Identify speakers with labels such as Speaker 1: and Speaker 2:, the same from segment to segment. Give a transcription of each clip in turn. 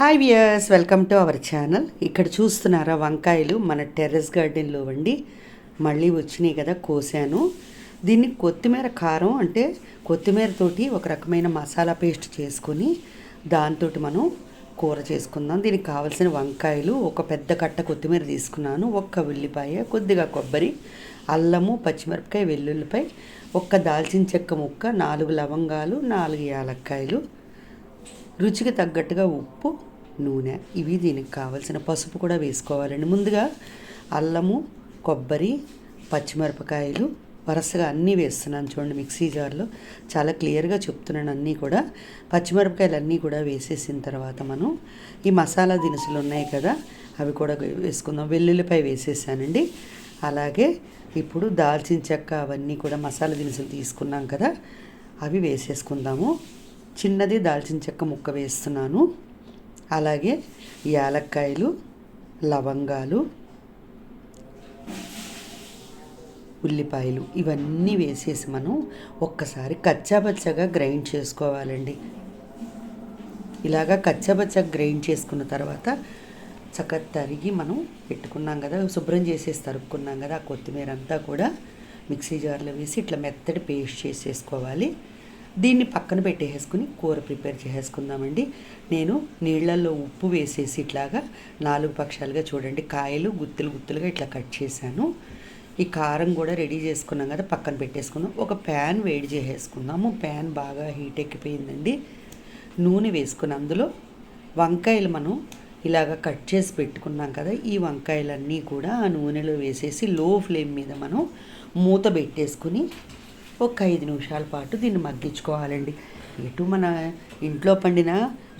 Speaker 1: Hi viewers welcome to our channel ఇక్కడ చూస్తున్నారా వంకాయలు? మన టెర్రస్ గార్డెన్లో వండి మళ్ళీ వచ్చినాయి కదా కోసాను. దీన్ని కొత్తిమీర కారం అంటే కొత్తిమీర తోటి ఒక రకమైన మసాలా పేస్ట్ చేసుకొని దాంతో మనం కూర చేసుకుందాం. దీనికి కావాల్సిన వంకాయలు ఒక పెద్ద కట్ట కొత్తిమీర తీసుకున్నాను ఒక్క ఉల్లిపాయ కొద్దిగా కొబ్బరి అల్లము పచ్చిమిరపకాయ వెల్లుల్లిపాయ ఒక్క దాల్చిన చెక్క ముక్క నాలుగు లవంగాలు నాలుగు యాలక్కాయలు రుచికి తగ్గట్టుగా ఉప్పు నూనె ఇవి దీనికి కావాల్సిన పసుపు కూడా వేసుకోవాలండి. ముందుగా అల్లము కొబ్బరి పచ్చిమిరపకాయలు వరుసగా అన్నీ వేస్తున్నాను చూడండి మిక్సీ జార్లో. చాలా క్లియర్గా చెప్తున్నాను అన్నీ కూడా. పచ్చిమిరపకాయలు అన్నీ కూడా వేసేసిన తర్వాత మనం ఈ మసాలా దినుసులు ఉన్నాయి కదా అవి కూడా వేసుకుందాం. వెల్లుల్లిపాయ వేసేసానండి. అలాగే ఇప్పుడు దాల్చిన చెక్క అవన్నీ కూడా మసాలా దినుసులు తీసుకున్నాం కదా అవి వేసేసుకుందాము. చిన్నది దాల్చిన చెక్క ముక్క వేస్తున్నాను. అలాగే యాలక్కాయలు లవంగాలు ఉల్లిపాయలు ఇవన్నీ వేసేసి మనం ఒక్కసారి కచ్చాబచ్చగా గ్రైండ్ చేసుకోవాలండి. ఇలాగా కచ్చాబచ్చగా గ్రైండ్ చేసుకున్న తర్వాత చక్కగా తరిగి మనం పెట్టుకున్నాం కదా శుభ్రం చేసేసి తరుక్కున్నాం కదా ఆ కొత్తిమీర అంతా కూడా మిక్సీ జార్లో వేసి ఇట్లా మెత్తడి పేస్ట్ చేసేసుకోవాలి. దీన్ని పక్కన పెట్టేసుకుని కూర ప్రిపేర్ చేసేసుకుందామండి. నేను నీళ్ళల్లో ఉప్పు వేసేసి ఇట్లాగా నాలుగు పక్షాలుగా చూడండి. కాయలు గుత్తులు గుత్తులుగా ఇట్లా కట్ చేశాను. ఈ కారం కూడా రెడీ చేసుకున్నాం కదా పక్కన పెట్టేసుకుందాం. ఒక ప్యాన్ వేడి చేసేసుకుందాము. ప్యాన్ బాగా హీట్ ఎక్కిపోయిందండి. నూనె వేసుకుని అందులో వంకాయలు మనం ఇలాగ కట్ చేసి పెట్టుకున్నాం కదా ఈ వంకాయలన్నీ కూడా ఆ నూనెలో వేసేసి లో ఫ్లేమ్ మీద మనం మూత పెట్టేసుకుని ఒక ఐదు నిమిషాల పాటు దీన్ని మగ్గించుకోవాలండి. ఎటు మన ఇంట్లో పండిన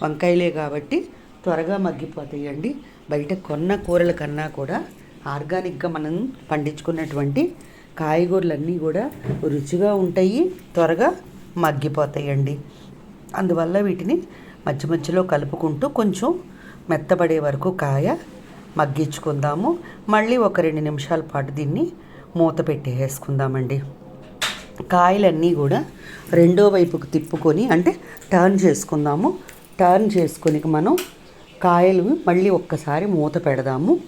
Speaker 1: వంకాయలే కాబట్టి త్వరగా మగ్గిపోతాయండి. బయట కొన్న కూరల కన్నా కూడా ఆర్గానిక్గా మనం పండించుకున్నటువంటి కాయగూరలన్నీ కూడా రుచిగా ఉంటాయి త్వరగా మగ్గిపోతాయండి. అందువల్ల వీటిని మధ్య మధ్యలో కలుపుకుంటూ కొంచెం మెత్తబడే వరకు కాయ మగ్గించుకుందాము. మళ్ళీ ఒక రెండు నిమిషాల పాటు దీన్ని మూత పెట్టేసుకుందామండి. కాయలన్నీ కూడా రెండో వైపుకు తిప్పుకొని అంటే టర్న్ చేసుకుందాము. టర్న్ చేసుకొని మనం కాయలు మళ్ళీ ఒక్కసారి మూత పెడదాము.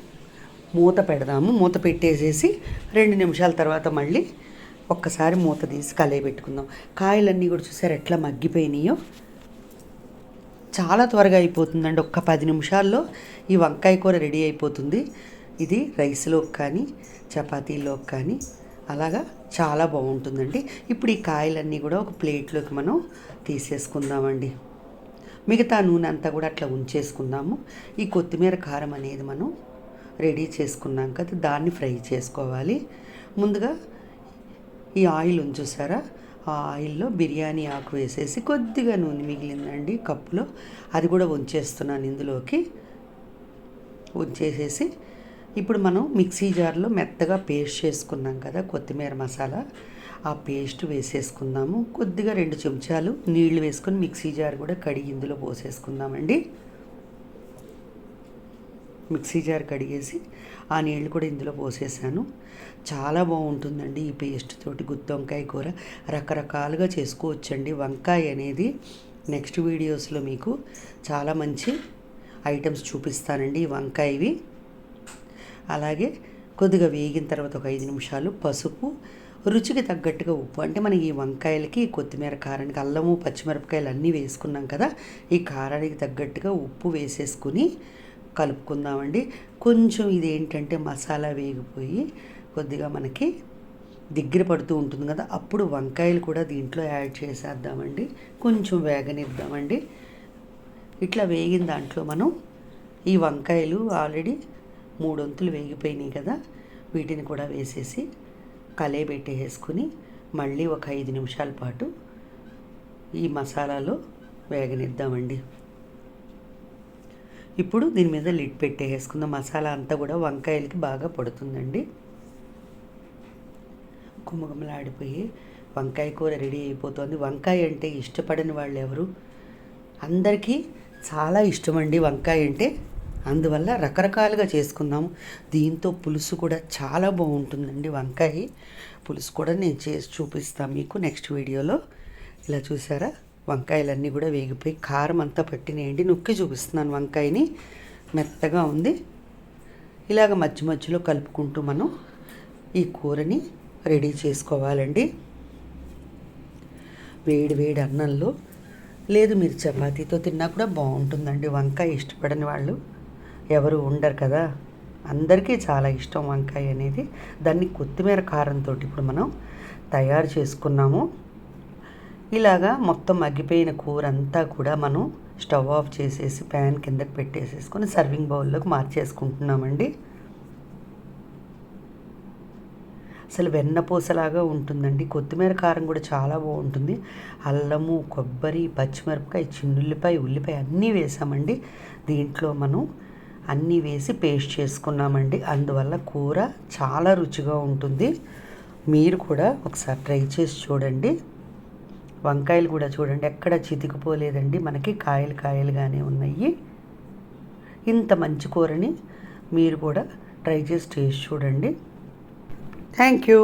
Speaker 1: మూత పెడదాము. మూత పెట్టేసేసి రెండు నిమిషాల తర్వాత మళ్ళీ ఒక్కసారి మూత తీసి కలయి పెట్టుకుందాం. కాయలన్నీ కూడా చూసారు ఎట్లా మగ్గిపోయినాయో? చాలా త్వరగా అయిపోతుందండి. ఒక్క పది నిమిషాల్లో ఈ వంకాయ కూర రెడీ అయిపోతుంది. ఇది రైస్లోకి కానీ చపాతీలోకి కానీ అలాగా చాలా బాగుంటుందండి. ఇప్పుడు ఈ కాయలన్నీ కూడా ఒక ప్లేట్లోకి మనం తీసేసుకుందామండి. మిగతా నూనె అంతా కూడా అట్లా ఉంచేసుకుందాము. ఈ కొత్తిమీర కారం అనేది మనం రెడీ చేసుకున్నాం కదా దాన్ని ఫ్రై చేసుకోవాలి. ముందుగా ఈ ఆయిల్ ఉంచుసారా ఆ ఆయిల్లో బిర్యానీ ఆకు వేసేసి కొద్దిగా నూనె మిగిలిందండి కప్పులో. అది కూడా ఉంచేస్తున్నాను ఇందులోకి. ఉంచేసేసి ఇప్పుడు మనం మిక్సీ జార్లో మెత్తగా పేస్ట్ చేసుకున్నాం కదా కొత్తిమీర మసాలా. ఆ పేస్ట్ వేసేసుకుందాము. కొద్దిగా రెండు చెంచాలు నీళ్ళు వేసుకొని మిక్సీ జార్ కూడా కడిగి ఇందులో పోసేసుకుందామండి. మిక్సీ జార్ కడిగేసి ఆ నీళ్ళు కూడా ఇందులో పోసేసాను. చాలా బాగుంటుందండి ఈ పేస్ట్ తోటి గుత్తి వంకాయ కూర. రకరకాలుగా చేసుకోవచ్చండి. వంకాయ అనేది నెక్స్ట్ వీడియోస్లో మీకు చాలా మంచి ఐటమ్స్ చూపిస్తానండి ఈ వంకాయవి. అలాగే కొద్దిగా వేగిన తర్వాత ఒక ఐదు నిమిషాలు పసుపు రుచికి తగ్గట్టుగా ఉప్పు. అంటే మనం ఈ వంకాయలకి కొత్తిమీర కారానికి అల్లము పచ్చిమిరపకాయలు అన్నీ వేసుకున్నాం కదా ఈ కారానికి తగ్గట్టుగా ఉప్పు వేసేసుకుని కలుపుకుందామండి. కొంచెం ఇది ఏంటంటే మసాలా వేగిపోయి కొద్దిగా మనకి దగ్గర పడుతూ ఉంటుంది కదా అప్పుడు వంకాయలు కూడా దీంట్లో యాడ్ చేసేద్దామండి. కొంచెం వేగనిద్దామండి. ఇట్లా వేగిన దాంట్లో మనం ఈ వంకాయలు ఆల్రెడీ మూడొంతులు వేగిపోయినాయి కదా వీటిని కూడా వేసేసి కలే పెట్టేసుకుని మళ్ళీ ఒక ఐదు నిమిషాల పాటు ఈ మసాలాలో వేగనిద్దామండి. ఇప్పుడు దీని మీద లిడ్ పెట్టేసుకుందాం. మసాలా అంతా కూడా వంకాయలకి బాగా పడుతుందండి. గుమగుమలాడిపోయి వంకాయ కూర రెడీ అయిపోతుంది. వంకాయ అంటే ఇష్టపడని వాళ్ళు ఎవరు అందరికీ చాలా ఇష్టమండి వంకాయ అంటే. అందువల్ల రకరకాలుగా చేసుకుందాము దీంతో పులుసు కూడా చాలా బాగుంటుందండి వంకాయ. పులుసు కూడా నేను చేసి చూపిస్తాను మీకు నెక్స్ట్ వీడియోలో. ఇలా చూసారా? వంకాయలన్నీ కూడా వేగిపోయి కారం అంతా పట్టినాయండి. నొక్కి చూపిస్తున్నాను వంకాయని. మెత్తగా ఉంది. ఇలాగ మధ్య మధ్యలో కలుపుకుంటూ మనం ఈ కూరని రెడీ చేసుకోవాలండి. వేడి వేడి అన్నంలో లేదు మీరు చపాతీతో తిన్నా కూడా బాగుంటుందండి. వంకాయ ఇష్టపడని వాళ్ళు ఎవరు ఉండరు కదా? అందరికీ చాలా ఇష్టం వంకాయ అనేది. దాన్ని కొత్తిమీర కారంతో ఇప్పుడు మనం తయారు చేసుకున్నాము. ఇలాగా మొత్తం మగ్గిపోయిన కూర అంతా కూడా మనం స్టవ్ ఆఫ్ చేసేసి ప్యాన్ కిందకి పెట్టేసేసుకొని సర్వింగ్ బౌల్లోకి మార్చేసుకుంటున్నామండి. అసలు వెన్నపూసలాగా ఉంటుందండి. కొత్తిమీర కారం కూడా చాలా బాగుంటుంది. అల్లము కొబ్బరి పచ్చిమిరపకాయ చిన్నుల్లిపాయ ఉల్లిపాయ అన్నీ వేసామండి. దీంట్లో మనం అన్నీ వేసి పేస్ట్ చేసుకున్నామండి. అందువల్ల కూర చాలా రుచిగా ఉంటుంది. మీరు కూడా ఒకసారి ట్రై చేసి చూడండి. వంకాయలు కూడా చూడండి. ఎక్కడ చితికిపోలేదండి. మనకి కాయలు కాయలుగానే ఉన్నాయి. ఇంత మంచి కూరని మీరు కూడా ట్రై చేసి టేస్ట్ చూడండి. Thank you